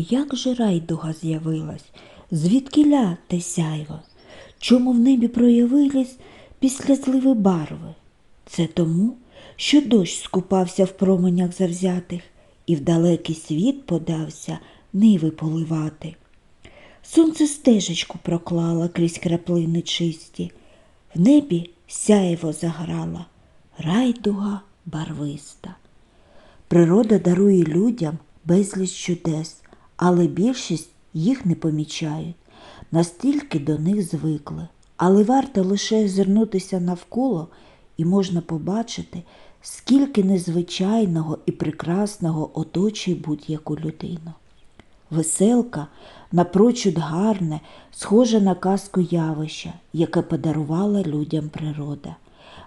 Як же райдуга з'явилась? Звідкиля те сяйво? Чому в небі проявились після зливи барви? Це тому, що дощ скупався в променях завзятих і в далекий світ подався ниви поливати. Сонце стежечку проклала крізь краплини чисті, в небі сяєво заграла, райдуга барвиста. Природа дарує людям безліч чудес, але більшість їх не помічають, настільки до них звикли. Але варто лише озирнутися навколо і можна побачити, скільки незвичайного і прекрасного оточує будь-яку людину. Веселка напрочуд гарне, схоже на казку явища, яке подарувала людям природа.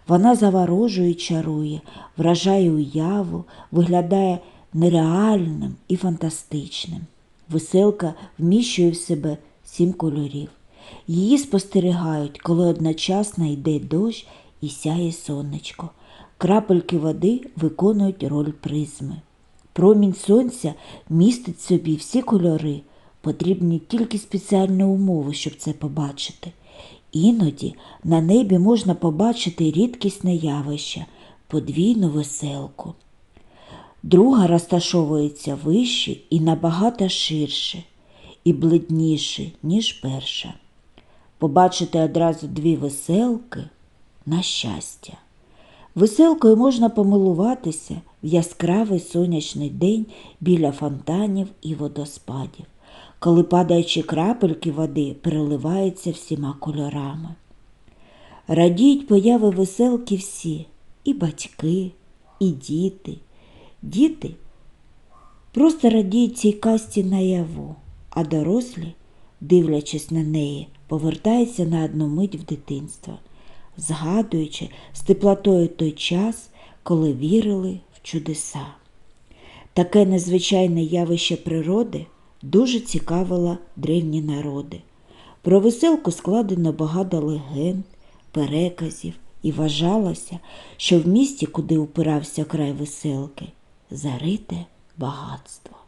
Вона заворожує, чарує, вражає уяву, виглядає нереальним і фантастичним. Веселка вміщує в себе сім кольорів. Її спостерігають, коли одночасно йде дощ і сяє сонечко. Крапельки води виконують роль призми. Промінь сонця містить собі всі кольори, потрібні тільки спеціальні умови, щоб це побачити. Іноді на небі можна побачити рідкісне явище подвійну веселку. Друга розташовується вище і набагато ширше і блидніше, ніж перша. Побачити одразу дві веселки на щастя. Веселкою можна помилуватися в яскравий сонячний день біля фонтанів і водоспадів, коли падаючі крапельки води переливаються всіма кольорами. Радіють появи веселки всі і батьки, і діти. Діти просто радіють цій касті наяву, а дорослі, дивлячись на неї, повертаються на одну мить в дитинство, згадуючи з теплотою той час, коли вірили в чудеса. Таке незвичайне явище природи дуже цікавило древні народи. Про веселку складено багато легенд, переказів, і вважалося, що в місті, куди упирався край веселки, зарите багатство.